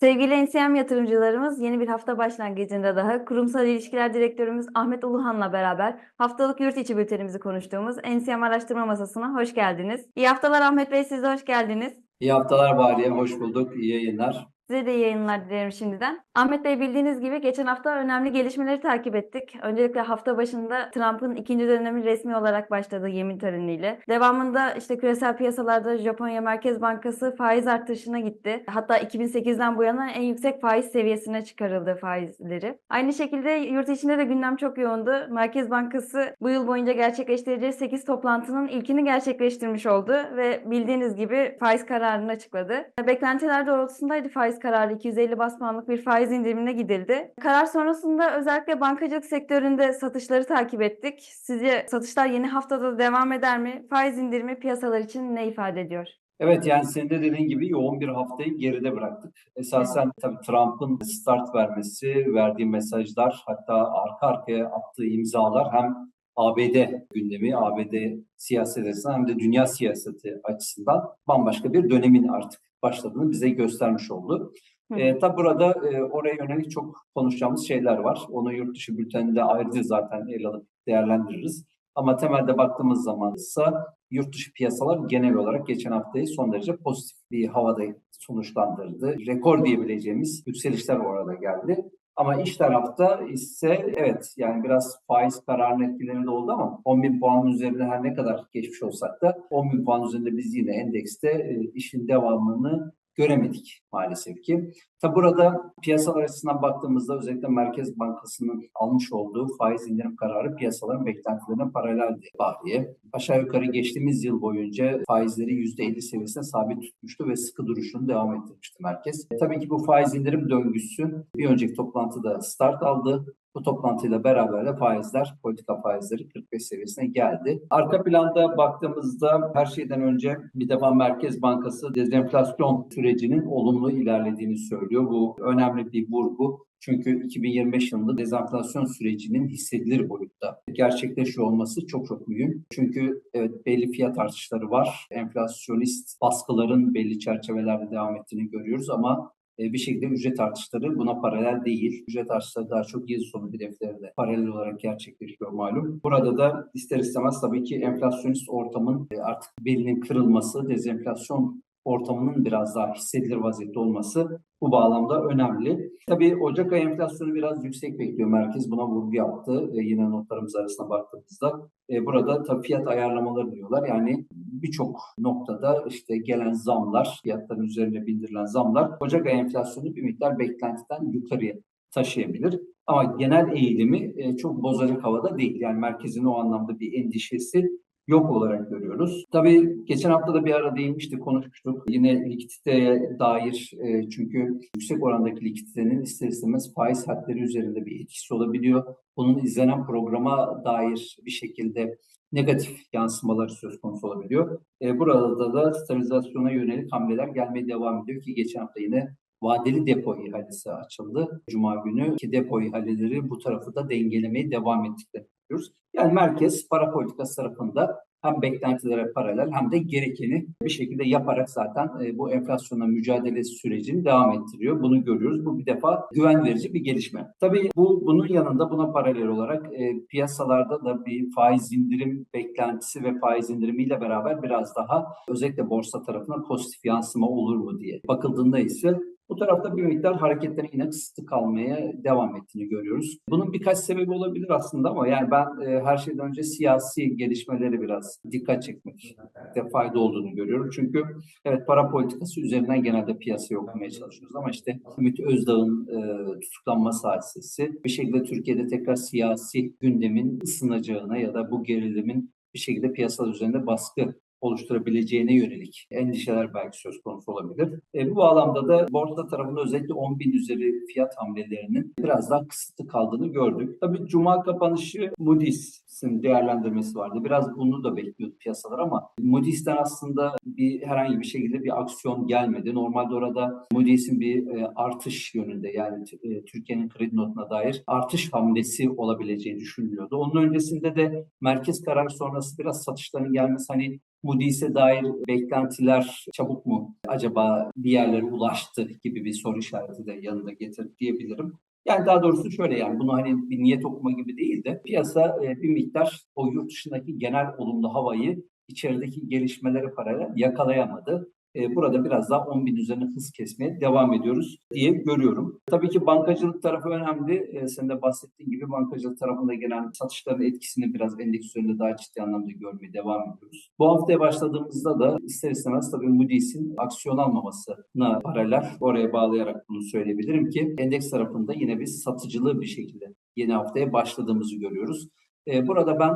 Sevgili NCM yatırımcılarımız yeni bir hafta başlangıcında daha Kurumsal İlişkiler Direktörümüz Ahmet Uluhan'la beraber haftalık yurt içi bültenimizi konuştuğumuz NCM Araştırma Masası'na hoş geldiniz. İyi haftalar Ahmet Bey siz de hoş geldiniz. İyi haftalar Bariye, hoş bulduk. İyi yayınlar. Size de yayınlar dilerim şimdiden. Ahmet Bey bildiğiniz gibi geçen hafta önemli gelişmeleri takip ettik. Öncelikle hafta başında Trump'ın ikinci dönemi resmi olarak başladığı yemin töreniyle. Devamında işte küresel piyasalarda Japonya Merkez Bankası faiz artışına gitti. Hatta 2008'den bu yana en yüksek faiz seviyesine çıkarıldı faizleri. Aynı şekilde yurt içinde de gündem çok yoğundu. Merkez Bankası bu yıl boyunca gerçekleştireceği 8 toplantının ilkini gerçekleştirmiş oldu ve bildiğiniz gibi faiz kararını açıkladı. Beklentiler doğrultusundaydı faiz kararı 250 bas puanlık bir faiz indirimine gidildi. Karar sonrasında özellikle bankacılık sektöründe satışları takip ettik. Sizce satışlar yeni haftada da devam eder mi? Faiz indirimi piyasalar için ne ifade ediyor? Evet yani senin de dediğin gibi yoğun bir haftayı geride bıraktık. Esasen tabii Trump'ın start vermesi, verdiği mesajlar hatta arka arkaya attığı imzalar hem ABD gündemi, ABD siyaseti açısından hem de dünya siyaseti açısından bambaşka bir dönemin artık başladığını bize göstermiş oldu. Hı. E, tabi burada e, oraya yönelik çok konuşacağımız şeyler var. Onu yurt dışı bülteninde ayrıca zaten ele alıp değerlendiririz. Ama temelde baktığımız zaman ise yurt dışı piyasalar genel olarak geçen haftayı son derece pozitif bir havada sonuçlandırdı. Rekor diyebileceğimiz yükselişler orada geldi. Ama iç tarafta ise evet yani biraz faiz kararının etkileri de oldu ama 10 bin puanın üzerinde her ne kadar geçmiş olsak da 10 bin puan üzerinde biz yine endekste e, işin devamını göremedik maalesef ki. Tabi burada piyasalar açısından baktığımızda özellikle Merkez Bankası'nın almış olduğu faiz indirim kararı piyasaların beklentilerine paraleldi Bahriye. Aşağı yukarı geçtiğimiz yıl boyunca faizleri %50 seviyesine sabit tutmuştu ve sıkı duruşunu devam ettirmişti merkez. E, tabii ki bu faiz indirim döngüsü bir önceki toplantıda start aldı. Bu toplantıyla beraber de faizler, politika faizleri 45 seviyesine geldi. Arka planda baktığımızda her şeyden önce bir defa Merkez Bankası dezenflasyon sürecinin olumlu ilerlediğini söylüyor. Bu önemli bir vurgu. Çünkü 2025 yılında dezenflasyon sürecinin hissedilir boyutta gerçekleşiyor olması çok çok mühim. Çünkü evet belli fiyat artışları var. Enflasyonist baskıların belli çerçevelerde devam ettiğini görüyoruz ama bir şekilde ücret artışları buna paralel değil. Ücret artışları daha çok yıl sonu hedeflerinde paralel olarak gerçekleşiyor malum. Burada da ister istemez tabii ki enflasyonist ortamın e, artık belinin kırılması, dezenflasyon ortamının biraz daha hissedilir vaziyette olması bu bağlamda önemli. Tabii Ocak ayı enflasyonu biraz yüksek bekliyor. Merkez buna vurgu yaptı. E, yine notlarımız arasında baktığımızda. E, burada tabii fiyat ayarlamaları diyorlar. Yani birçok noktada işte gelen zamlar, fiyatların üzerine bindirilen zamlar Ocak ayı enflasyonu bir miktar beklentiden yukarıya taşıyabilir. Ama genel eğilimi e, çok bozarık havada değil. Yani merkezin o anlamda bir endişesi yok olarak görüyoruz. Tabii geçen hafta da bir ara değinmiştik, konuşmuştuk. Yine likiditeye dair e, çünkü yüksek orandaki likiditenin ister istemez faiz hatları üzerinde bir etkisi olabiliyor. Bunun izlenen programa dair bir şekilde negatif yansımaları söz konusu olabiliyor. E, burada da sterilizasyona yönelik hamleler gelmeye devam ediyor ki geçen hafta yine vadeli depo ihalesi açıldı. Cuma günü ki depo ihaleleri bu tarafı da dengelemeye devam ettiklerini görüyoruz. Yani merkez para politikası tarafında hem beklentilere paralel hem de gerekeni bir şekilde yaparak zaten e, bu enflasyonla mücadele sürecini devam ettiriyor. Bunu görüyoruz. Bu bir defa güven verici bir gelişme. Tabii bu bunun yanında buna paralel olarak e, piyasalarda da bir faiz indirim beklentisi ve faiz indirimiyle beraber biraz daha özellikle borsa tarafına pozitif yansıma olur mu diye bakıldığında ise bu tarafta bir miktar hareketlerin yine kısıtlı kalmaya devam ettiğini görüyoruz. Bunun birkaç sebebi olabilir aslında ama yani ben e, her şeyden önce siyasi gelişmeleri biraz dikkat çekmekte fayda olduğunu görüyorum. Çünkü evet para politikası üzerinden genelde piyasayı okumaya çalışıyoruz ama işte Ümit Özdağ'ın e, tutuklanması hadisesi bir şekilde Türkiye'de tekrar siyasi gündemin ısınacağına ya da bu gerilimin bir şekilde piyasalar üzerinde baskı oluşturabileceğine yönelik endişeler belki söz konusu olabilir. E, bu bağlamda da borsa tarafında özellikle 10 bin üzeri fiyat hamlelerinin biraz daha kısıtlı kaldığını gördük. Tabii Cuma kapanışı Moody's'in değerlendirmesi vardı. Biraz bunu da bekliyordu piyasalar ama Moody's'ten aslında bir herhangi bir şekilde bir aksiyon gelmedi. Normalde orada Moody's'in bir e, artış yönünde yani e, Türkiye'nin kredi notuna dair artış hamlesi olabileceği düşünülüyordu. Onun öncesinde de merkez karar sonrası biraz satışların gelmesi hani Moody's'e dair beklentiler çabuk mu acaba bir yerlere ulaştı gibi bir soru işareti de yanında getir diyebilirim. Yani daha doğrusu şöyle yani bunu hani bir niyet okuma gibi değil de piyasa e, bir miktar o yurt dışındaki genel olumlu havayı içerideki gelişmelere paralel yakalayamadı. E, burada biraz daha 10 bin üzerine hız kesmeye devam ediyoruz diye görüyorum. Tabii ki bankacılık tarafı önemli. E, sen de bahsettiğin gibi bankacılık tarafında gelen satışların etkisini biraz endeks üzerinde daha ciddi anlamda görmeye devam ediyoruz. Bu haftaya başladığımızda da ister istemez tabii Moody's'in aksiyon almamasına paralel oraya bağlayarak bunu söyleyebilirim ki endeks tarafında yine biz satıcılı bir şekilde yeni haftaya başladığımızı görüyoruz. E, burada ben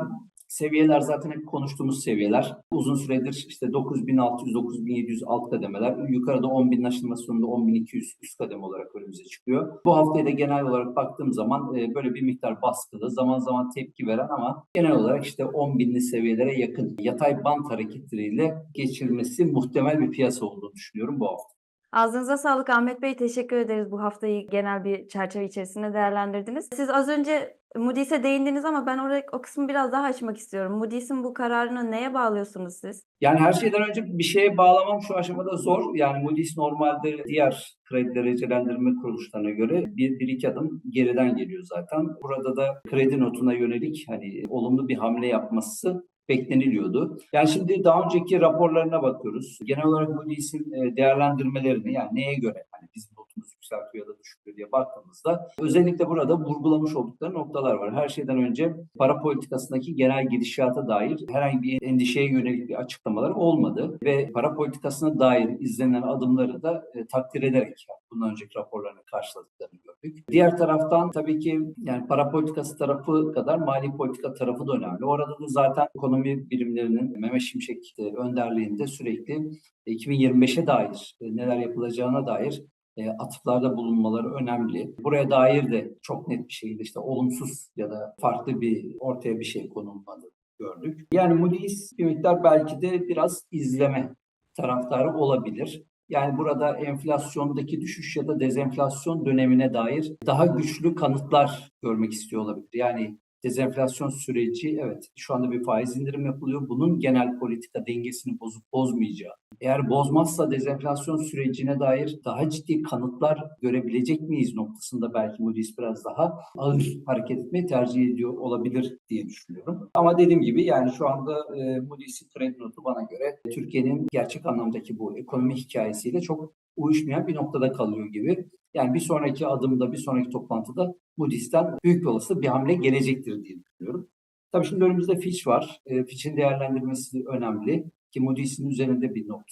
Seviyeler zaten hep konuştuğumuz seviyeler. Uzun süredir işte 9600-9700 alt kademeler. Yukarıda 10.000 aşılması sonunda 10.200 üst kademe olarak önümüze çıkıyor. Bu haftaya da genel olarak baktığım zaman e, böyle bir miktar baskılı, zaman zaman tepki veren ama genel olarak işte 10.000'li seviyelere yakın yatay bant hareketleriyle geçirmesi muhtemel bir piyasa olduğunu düşünüyorum bu hafta. Ağzınıza sağlık Ahmet Bey. Teşekkür ederiz bu haftayı genel bir çerçeve içerisinde değerlendirdiniz. Siz az önce Moody's'e değindiniz ama ben oraya o kısmı biraz daha açmak istiyorum. Moody's'in bu kararını neye bağlıyorsunuz siz? Yani her şeyden önce bir şeye bağlamam şu aşamada zor. Yani Moody's normalde diğer kredi derecelendirme kuruluşlarına göre bir, bir iki adım geriden geliyor zaten. Burada da kredi notuna yönelik hani olumlu bir hamle yapması bekleniliyordu. Yani şimdi daha önceki raporlarına bakıyoruz. Genel olarak Moody's'in e, değerlendirmelerini yani neye göre hani bizim notumuz yükseltiyor ya da düşürüyor diye baktığımızda özellikle burada vurgulamış oldukları noktalar var. Her şeyden önce para politikasındaki genel gidişata dair herhangi bir endişeye yönelik bir açıklamaları olmadı ve para politikasına dair izlenen adımları da e, takdir ederek bundan önceki raporlarını karşıladıklarını gördük. Diğer taraftan tabii ki yani para politikası tarafı kadar mali politika tarafı da önemli. Orada da zaten ekonomi birimlerinin Mehmet Şimşek e, önderliğinde sürekli 2025'e dair e, neler yapılacağına dair e, atıflarda bulunmaları önemli. Buraya dair de çok net bir şekilde işte olumsuz ya da farklı bir ortaya bir şey konulmadı gördük. Yani Moody's bir miktar belki de biraz izleme taraftarı olabilir. Yani burada enflasyondaki düşüş ya da dezenflasyon dönemine dair daha güçlü kanıtlar görmek istiyor olabilir. Yani dezenflasyon süreci evet şu anda bir faiz indirim yapılıyor. Bunun genel politika dengesini bozup bozmayacağı. Eğer bozmazsa dezenflasyon sürecine dair daha ciddi kanıtlar görebilecek miyiz noktasında belki Moody's biraz daha ağır hareket etmeyi tercih ediyor olabilir diye düşünüyorum. Ama dediğim gibi yani şu anda e, Moody's'in kredi notu bana göre Türkiye'nin gerçek anlamdaki bu ekonomi hikayesiyle çok uyuşmayan bir noktada kalıyor gibi. Yani bir sonraki adımda, bir sonraki toplantıda Moody's'ten büyük bir olasılık bir hamle gelecektir diye düşünüyorum. Tabii şimdi önümüzde Fitch var. E, Fitch'in değerlendirmesi önemli ki Moody's'in üzerinde bir not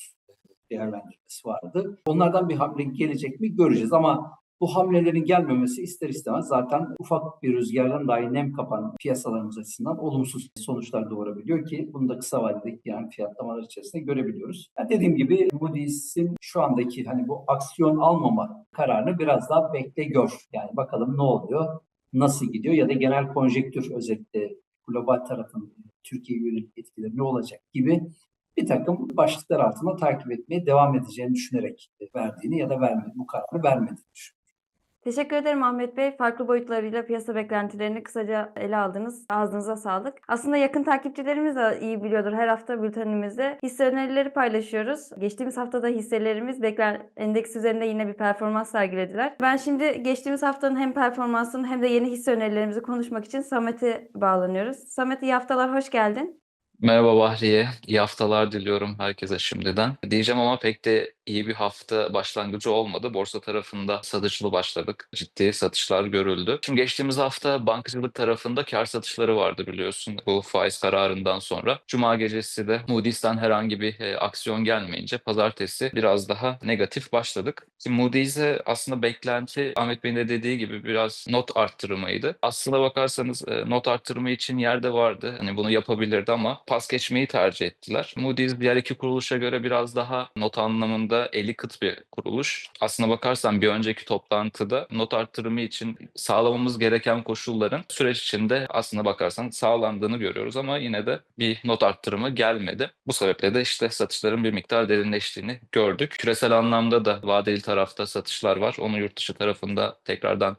değerlendirmesi vardı. Onlardan bir hamle gelecek mi göreceğiz ama bu hamlelerin gelmemesi ister istemez zaten ufak bir rüzgardan dahi nem kapan piyasalarımız açısından olumsuz sonuçlar doğurabiliyor ki bunu da kısa vadedeki yani fiyatlamalar içerisinde görebiliyoruz. Yani dediğim gibi Moody's'in şu andaki hani bu aksiyon almama kararını biraz daha bekle gör. Yani bakalım ne oluyor, nasıl gidiyor ya da genel konjektür özellikle global tarafın Türkiye'ye yönelik etkileri ne olacak gibi bir takım başlıklar altında takip etmeye devam edeceğini düşünerek verdiğini ya da vermedi, bu kararı vermediğini düşünüyorum. Teşekkür ederim Ahmet Bey. Farklı boyutlarıyla piyasa beklentilerini kısaca ele aldınız. Ağzınıza sağlık. Aslında yakın takipçilerimiz de iyi biliyordur. Her hafta bültenimizde hisse önerileri paylaşıyoruz. Geçtiğimiz haftada hisselerimiz beklen endeks üzerinde yine bir performans sergilediler. Ben şimdi geçtiğimiz haftanın hem performansını hem de yeni hisse önerilerimizi konuşmak için Samet'e bağlanıyoruz. Samet iyi haftalar, hoş geldin. Merhaba Bahriye. İyi haftalar diliyorum herkese şimdiden. Diyeceğim ama pek de iyi bir hafta başlangıcı olmadı. Borsa tarafında satıcılı başladık. Ciddi satışlar görüldü. Şimdi geçtiğimiz hafta bankacılık tarafında kar satışları vardı biliyorsun bu faiz kararından sonra. Cuma gecesi de Moody's'ten herhangi bir e, aksiyon gelmeyince pazartesi biraz daha negatif başladık. Şimdi Moody's'e aslında beklenti Ahmet Bey'in de dediği gibi biraz not arttırımıydı. Aslına bakarsanız e, not arttırımı için yerde vardı. Hani bunu yapabilirdi ama pas geçmeyi tercih ettiler. Moody's diğer iki kuruluşa göre biraz daha not anlamında eli kıt bir kuruluş. Aslına bakarsan bir önceki toplantıda not arttırımı için sağlamamız gereken koşulların süreç içinde aslına bakarsan sağlandığını görüyoruz ama yine de bir not arttırımı gelmedi. Bu sebeple de işte satışların bir miktar derinleştiğini gördük. Küresel anlamda da vadeli tarafta satışlar var. Onu yurt dışı tarafında tekrardan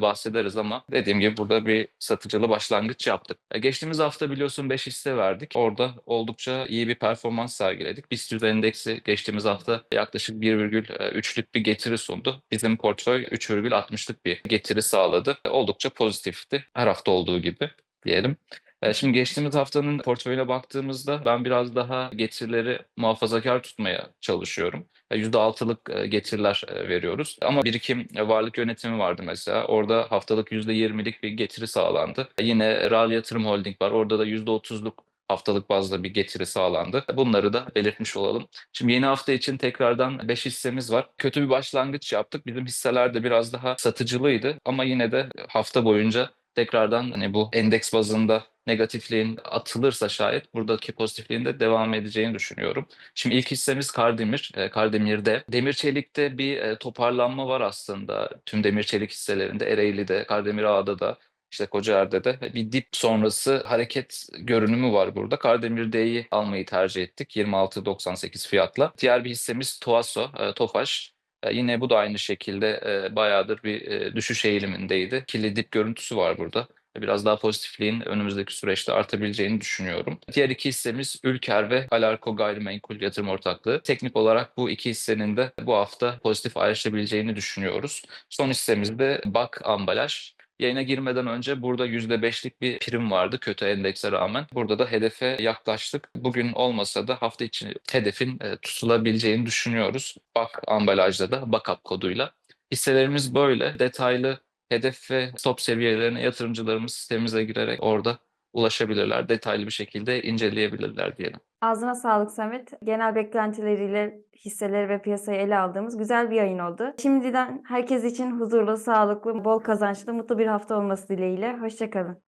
bahsederiz ama dediğim gibi burada bir satıcılı başlangıç yaptık. E, Geçtiğimiz hafta biliyorsun 5 hisse verdik. Orada oldukça iyi bir performans sergiledik. BIST endeksi geçtiğimiz hafta yaklaşık 1,3'lük bir getiri sundu. Bizim portföy 3,60'lık bir getiri sağladı. E, Oldukça pozitifti. Her hafta olduğu gibi diyelim. E, Şimdi geçtiğimiz haftanın portföyüne baktığımızda ben biraz daha getirileri muhafazakar tutmaya çalışıyorum. E, %6'lık e, getiriler e, veriyoruz. Ama birikim e, varlık yönetimi vardı mesela. Orada haftalık %20'lik bir getiri sağlandı. Yine RAL Yatırım Holding var. Orada da %30'luk haftalık bazda bir getiri sağlandı. Bunları da belirtmiş olalım. Şimdi yeni hafta için tekrardan 5 hissemiz var. Kötü bir başlangıç yaptık. Bizim hisseler de biraz daha satıcılıydı ama yine de hafta boyunca tekrardan hani bu endeks bazında negatifliğin atılırsa şayet buradaki pozitifliğin de devam edeceğini düşünüyorum. Şimdi ilk hissemiz Kardemir. E, Kardemir'de. Demir Çelik'te bir e, toparlanma var aslında. Tüm demir çelik hisselerinde Ereğli'de, Kardemir Ağa'da da işte Kocaer'de de bir dip sonrası hareket görünümü var burada. Kardemir D'yi almayı tercih ettik 26.98 fiyatla. Diğer bir hissemiz Tuaso, e, Tofaş. E, Yine bu da aynı şekilde bayağıdır bir düşüş eğilimindeydi. Kirli dip görüntüsü var burada. Biraz daha pozitifliğin önümüzdeki süreçte artabileceğini düşünüyorum. Diğer iki hissemiz Ülker ve Alarko Gayrimenkul Yatırım Ortaklığı. Teknik olarak bu iki hissenin de bu hafta pozitif ayrışabileceğini düşünüyoruz. Son hissemiz de Bak Ambalaj. Yayına girmeden önce burada %5'lik bir prim vardı kötü endekse rağmen. Burada da hedefe yaklaştık. Bugün olmasa da hafta içi hedefin e, tutulabileceğini düşünüyoruz. Bak ambalajda da backup koduyla. Hisselerimiz böyle. Detaylı hedef ve stop seviyelerine yatırımcılarımız sitemize girerek orada ulaşabilirler. Detaylı bir şekilde inceleyebilirler diyelim. Ağzına sağlık Samet. Genel beklentileriyle hisseleri ve piyasayı ele aldığımız güzel bir yayın oldu. Şimdiden herkes için huzurlu, sağlıklı, bol kazançlı, mutlu bir hafta olması dileğiyle. Hoşçakalın.